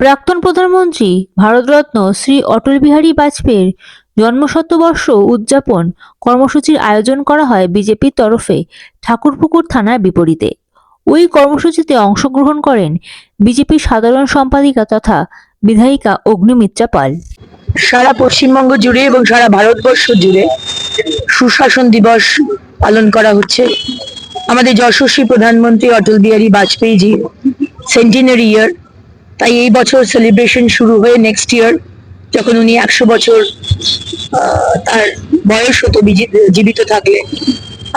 প্রাক্তন প্রধানমন্ত্রী ভারতরত্ন শ্রী অটল বিহারী বাজপেয়ীর জন্মশতবর্ষ উদযাপন কর্মসূচির আয়োজন করা হয় বিজেপির তরফে ঠাকুরপুকুর থানার বিপরীতে। ওই কর্মসূচিতে অংশগ্রহণ করেন বিজেপির সাধারণ সম্পাদিকা তথা বিধায়িকা অগ্নিমিত্রা পাল। সারা পশ্চিমবঙ্গ জুড়ে এবং সারা ভারতবর্ষ জুড়ে সুশাসন দিবস পালন করা হচ্ছে। আমাদের যশস্বী প্রধানমন্ত্রী অটল বিহারী বাজপেয়ীজি সেন্টিনারি ইয়ার তাই এই বছর সেলিব্রেশন শুরু হয়ে নেক্সট ইয়ার যখন উনি একশো বছর তার বয়স হতো জীবিত থাকলে।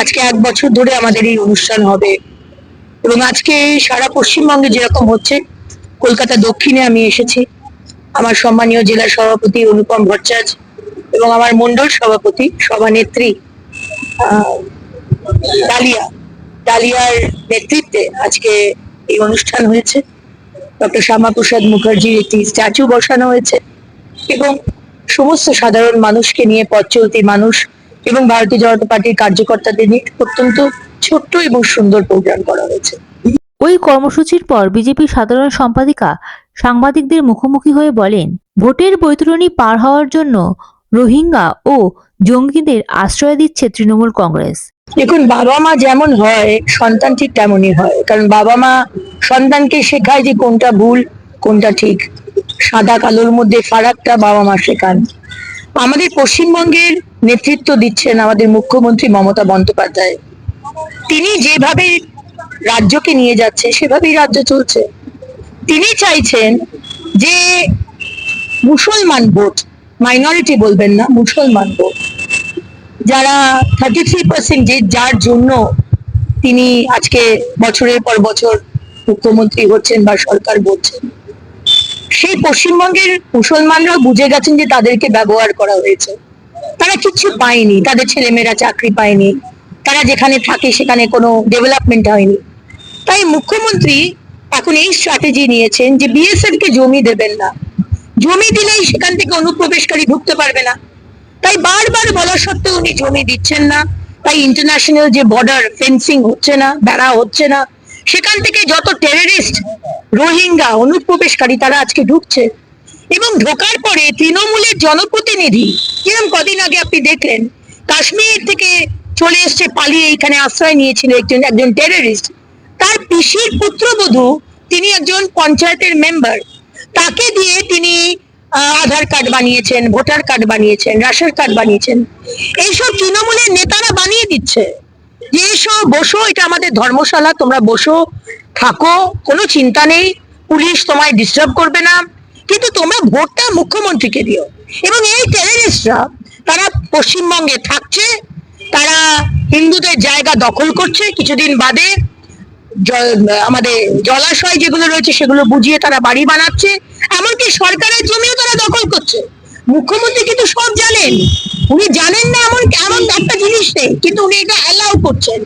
আজকে এক বছর ধরে আমাদের এই অনুষ্ঠান হবে। এবং আজকে সারা পশ্চিমবঙ্গে যেরকম হচ্ছে, কলকাতা দক্ষিণে আমি এসেছি। আমার সম্মানীয় জেলা সভাপতি অনুপম ভট্টাচার্য এবং আমার মন্ডল সভাপতি, সভানেত্রী ডালিয়া। ডালিয়ার নেতৃত্বে আজকে এই অনুষ্ঠান হয়েছে। ডক্টর শ্যামাপ্রসাদ মুখার্জির একটি স্ট্যাচু বসানো হয়েছে এবং সমস্ত সাধারণ মানুষকে নিয়ে পথ চলতি মানুষ এবং ভারতীয় জনতা পার্টির কার্যকর্তাদের নিয়ে অত্যন্ত ছোট্ট এবং সুন্দর প্রোগ্রাম করা হয়েছে। ওই কর্মসূচির পর বিজেপি সাধারণ সম্পাদিকা সাংবাদিকদের মুখোমুখি হয়ে বলেন, ভোটের বৈতরণী পার হওয়ার জন্য রোহিঙ্গা ও জঙ্গিদের আশ্রয় দিচ্ছে তৃণমূল কংগ্রেস। দেখুন বাবা মা যেমন হয়, সন্তান ঠিক তেমনই হয়। কারণ বাবা মা সন্তানকে শেখায় যে কোনটা ভুল, কোনটা ঠিক। সাদা কালোর মধ্যে ফারাকটা বাবা মা শেখান। আমাদের পশ্চিমবঙ্গের নেতৃত্ব দিচ্ছেন আমাদের মুখ্যমন্ত্রী মমতা বন্দ্যোপাধ্যায়। তিনি যেভাবে রাজ্যকে নিয়ে যাচ্ছে, সেভাবেই রাজ্য চলছে। তিনি চাইছেন যে মুসলমান ভোট মাইনরিটি বলবেন না, মুসলমান ভোট। যারা থার্টি থ্রি পার্সেন্ট যে যার জন্য তিনি আজকে বছরের পর বছর মুখ্যমন্ত্রী হচ্ছেন বা সরকার বলছেন, সেই পশ্চিমবঙ্গের মুসলমানরা বুঝে গেছেন যে তাদেরকে ব্যবহার করা হয়েছে। তারা কিচ্ছু পায়নি, তাদের ছেলেমেয়েরা চাকরি পায়নি, তারা যেখানে থাকে সেখানে কোনো ডেভেলপমেন্ট হয়নি। তাই মুখ্যমন্ত্রী এখন এই স্ট্র্যাটেজি নিয়েছেন যে বিএসএফ কে জমি দেবেন না। জমি দিলেই সেখান থেকে অনুপ্রবেশকারী ঢুকতে পারবে না। তাই বারবার বলা সত্ত্বেও উনি জমি দিচ্ছেন না। তাই ইন্টারন্যাশনাল যে বর্ডার ফেন্সিং হচ্ছে না, বেড়া হচ্ছে না, সেখান থেকে যত টেররিস্ট রোহিঙ্গা, অনুপ্রবেশকারী তারা আজকে ঢুকছে। এবং ঢোকার পরে তৃণমূলের জনপ্রতিনিধি, কিরম কদিন আগে আপনি দেখলেন, কাশ্মীর থেকে চলে এসছে, পালিয়ে এখানে আশ্রয় নিয়েছিল একজন একজন টেররিস্ট তার পিসির পুত্রবধূ, তিনি একজন পঞ্চায়েতের মেম্বার তাকে দিয়ে তিনি আধার কার্ড বানিয়েছেন, ভোটার কার্ড বানিয়েছেন, রেশন কার্ড বানিয়েছেন। এইসব তৃণমূলের নেতারা বানিয়ে দিচ্ছে। যে এসো, বসো, এটা আমাদের ধর্মশালা, তোমরা বসো, থাকো, কোনো চিন্তা নেই, পুলিশ তোমায় ডিস্টার্ব করবে না। কিন্তু তোমরা ভোটটা মুখ্যমন্ত্রীকে দিও। এবং এই টেররিস্টরা তারা পশ্চিমবঙ্গে থাকছে, তারা হিন্দুদের জায়গা দখল করছে কিছুদিন বাদে। আমাদের জলাশয় যেগুলো রয়েছে সেগুলো বুঝিয়ে তারা বাড়ি বানাচ্ছে। এমনকি সরকারের জমিও তারা দখল করছে। মুখ্যমন্ত্রী কিন্তু সব জানেন। উনি জানেন না এমন এমন একটা জিনিস নেই, কিন্তু উনি এটা অ্যালাউ করছেন।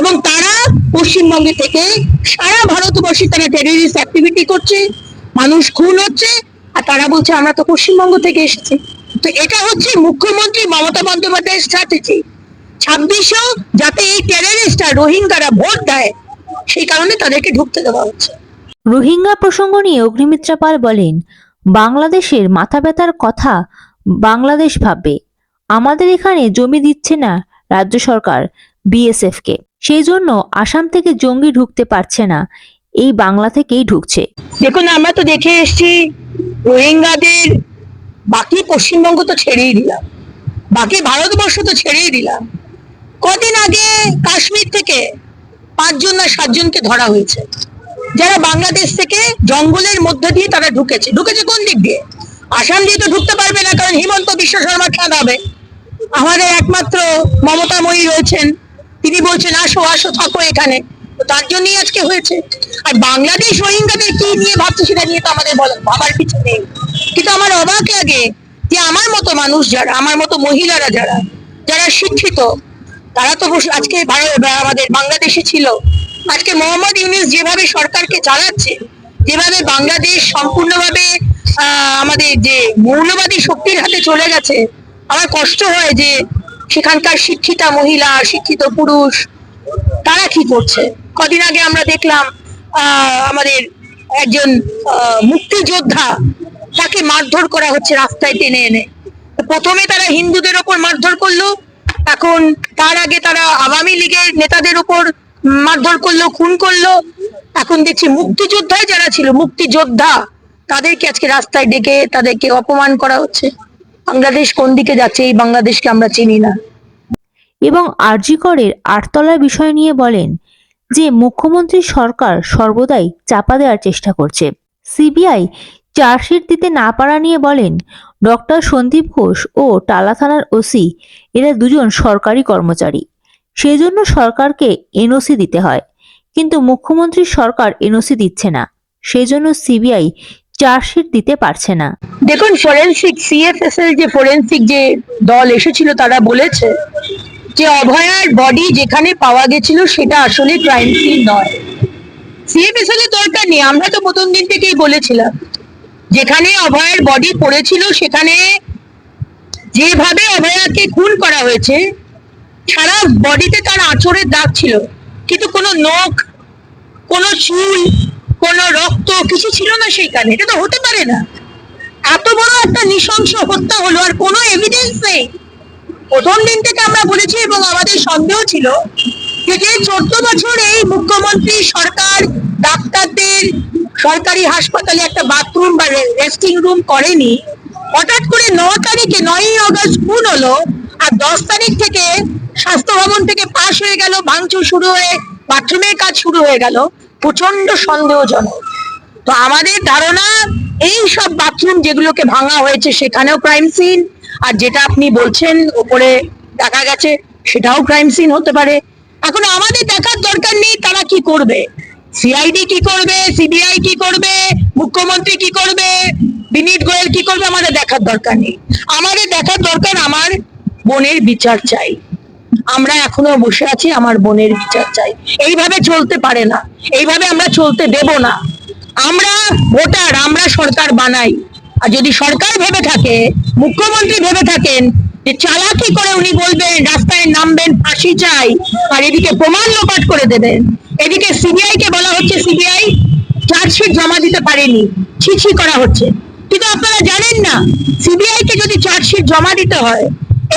এবং তারা পশ্চিমবঙ্গে থেকে সারা ভারতবর্ষে তারা টেররিস্ট অ্যাক্টিভিটি করছে, মানুষ খুন হচ্ছে, আর তারা বলছে, আমরা তো পশ্চিমবঙ্গ থেকে এসেছি। তো এটা হচ্ছে মুখ্যমন্ত্রী মমতা বন্দ্যোপাধ্যায়ের স্ট্র্যাটেজি ছাব্বিশেও যাতে এই টেররিস্টরা রোহিঙ্গারা ভোট দেয় সেই কারণে তাদেরকে ঢুকতে দেওয়া হচ্ছে। রোহিঙ্গা প্রসঙ্গ নিয়ে অগ্নিমিত্রা পাল বলেন বাংলাদেশের মাথা ব্যথার কথা বাংলাদেশ ভাববে। আমাদের এখানে জমি দিচ্ছে না রাজ্য সরকার বিএসএফ কে সেই জন্য আসাম থেকে জঙ্গি ঢুকতে পারছে না এই বাংলা থেকেই ঢুকছে। দেখুন আমরা তো দেখে এসেছি রোহিঙ্গাদের বাকি পশ্চিমবঙ্গ তো ছেড়েই দিলাম। বাকি ভারতবর্ষ তো ছেড়েই দিলাম। কদিন আগে কাশ্মীর থেকে পাঁচজন না সাতজনকে ধরা হয়েছে। যারা বাংলাদেশ থেকে জঙ্গলের মধ্যে দিয়ে তারা ঢুকেছে। ঢুকেছে কোন দিক দিয়ে? আসাম দিয়ে তো ঢুকতে পারবে না, কারণ হিমন্ত বিশ্ব শর্মা খেয়াল হবে। আমাদের একমাত্র মমতাময়ী রয়েছেন। তিনি বলছেন, আসো আসো, থাকো এখানে। তার জন্যই আজকে হয়েছে। আর বাংলাদেশ রোহিঙ্গাদের কি নিয়ে ভাবছে সেটা নিয়ে তো আমাদের ভাবার কিছু নেই। কিন্তু আমার অবাক লাগে যে আমার মতো মানুষ যারা, আমার মতো মহিলারা যারা যারা শিক্ষিত তারা তো আজকে আমাদের বাংলাদেশে ছিল। আজকে মোহাম্মদ ইউনিস যেভাবে সরকারকে চালাচ্ছে, যেভাবে বাংলাদেশ সম্পূর্ণভাবে আমাদের যে মৌলবাদী শক্তির হাতে চলে গেছে, আমার কষ্ট হয় যে সেখানকার শিক্ষিতা মহিলা, শিক্ষিত পুরুষ, তারা কি করছে? কদিন আগে আমরা দেখলাম আমাদের একজন মুক্তিযোদ্ধা, তাকে মারধর করা হচ্ছে রাস্তায় টেনে এনে। প্রথমে তারা হিন্দুদের ওপর মারধর এখন তার আগে তারা আওয়ামী লীগের নেতাদের ওপর মারধর করল, খুন করল। এখন দেখছি মুক্তিযোদ্ধায় যারা ছিল, মুক্তিযোদ্ধা, তাদেরকে আজকে রাস্তায় ডেকে তাদেরকে অপমান করা হচ্ছে। বাংলাদেশ কোন দিকে যাচ্ছে এই বাংলাদেশকে আমরা চিনি না। এবং আরজিকরের আটতলার বিষয় নিয়ে বলেন যে মুখ্যমন্ত্রী সরকার সর্বদাই চাপা দেওয়ার চেষ্টা করছে। সিবিআই চার্জশিট দিতে না পারা নিয়ে বলেন ডক্টর সন্দীপ ঘোষ ও টালা থানার ওসি, এরা দুজন সরকারি কর্মচারী। সেজন্য সরকারকে এনওসি দিতে হয়। কিন্তু মুখ্যমন্ত্রী সরকার এনওসি দিচ্ছে না। সেজন্য সিবিআই চার্জশিট দিতে পারছে না। দেখুন ফরেন্সিক সিএফএসএল যে ফরেন্সিক যে দল এসেছিল, তারা বলেছে যে অভয়ার বডি যেখানে পাওয়া গেছিল, সেটা আসলে ক্রাইম সিন নয়। সিএফএসএল এর দরকার নেই। আমরা তো প্রথম দিন থেকেই বলেছিলাম। যেখানে অভয়ের বডি পড়েছিল, সেখানে যেভাবে অভয়াকে খুন করা হয়েছে, সারা বডিতে তার আঁচড়ের দাগ ছিল। কিন্তু কোনো নখ, কোনো চুল, কোনো রক্ত কিছু ছিল না সেইখানে। এটা তো হতে পারে না। এত বড় একটা নৃশংস হত্যা হলো, আর কোনো এভিডেন্স নেই। প্রথম দিন থেকে আমরা বলেছি, এবং আমাদের সন্দেহ ছিল যে চোদ্দ বছর এই মুখ্যমন্ত্রী সরকার সরকারি হাসপাতালে একটা বাথরুম বা রেস্টিং রুম করেনি। হঠাৎ করে ন তারিখে, নয়ই অগস্ট খুন হলো আর দশ তারিখ থেকে স্বাস্থ্য ভবন থেকে পাশ হয়ে গেল, ভাঙচুর শুরু হয়ে, বাথরুমের কাজ শুরু হয়ে গেল। প্রচণ্ড সন্দেহজনক। তো আমাদের ধারণা, এই সব বাথরুম যেগুলোকে ভাঙা হয়েছে, সেখানেও ক্রাইম সিন আর যেটা আপনি বলছেন, ওপরে দেখা গেছে, সেটাও ক্রাইম সিন হতে পারে। এখন আমাদের দেখার দরকার নেই, তারা কি করবে। সিআইডি কি করবে? সিবিআই কি করবে? মুখ্যমন্ত্রী কি করবে? বিনীত গোয়েল কি করবে? আমাদের দেখার দরকার নেই। আমাদের দেখার দরকার আমার বোনের বিচার চাই। আমরা এখনও বসে আছি, আমার বোনের বিচার চাই। এইভাবে চলতে পারে না। এইভাবে আমরা চলতে দেব না। আমরা ভোটার, আমরা সরকার বানাই। আর যদি সরকার ভেবে থাকে, মুখ্যমন্ত্রী ভেবে থাকেন যে চালাকি করে উনি বলবেন, রাস্তায় নামবেন, ফাঁসি চাই, আর এদিকে প্রমাণ লোপাট করে দেবেন। এদিকে সিবিআই কে বলা হচ্ছে সিবিআই চার্জশিট জমা দিতে পারেনি ছিছি করা হচ্ছে। কিন্তু আপনারা জানেন না সিবিআই কে যদি চার্জশিট জমা দিতে হয়,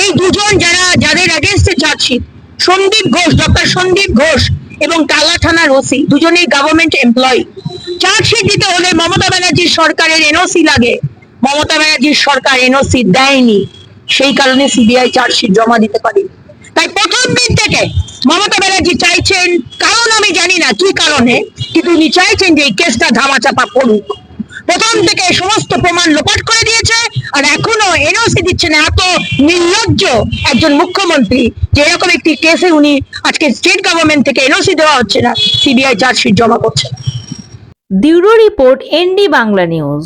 এই দুজন যারা, যাদের অ্যাগেনস্টে চার্জশিট, সন্দীপ ঘোষ, ডক্টর সন্দীপ ঘোষ এবং টালা থানার ওসি, দুজনেই গভর্নমেন্ট এমপ্লয়ি চার্জশিট দিতে হলে মমতা ব্যানার্জির সরকারের এনওসি লাগে। মমতা ব্যানার্জির সরকার এনওসি দেয়নি। সেই কারণে সিবিআই চার্জশিট জমা দিতে পারে। তাই প্রথম দিন থেকে মমতা ব্যানার্জি চাইছেন, কারণ আমি জানি না কি কারণে, কিন্তু উনি চাইছেন যে এই কেসটা ধামাচাপা পড়ুক প্রথম থেকে সমস্ত প্রমাণ লোপাট করে দিয়েছে, আর এখনও এনওসি দিচ্ছে না এত নির্লজ্জ একজন মুখ্যমন্ত্রী, যে এরকম একটি কেসে উনি আজকে স্টেট গভর্নমেন্ট থেকে এনওসি দেওয়া হচ্ছে না সিবিআই চার্জশিট জমা করছে। Bureau report ND Bangla news.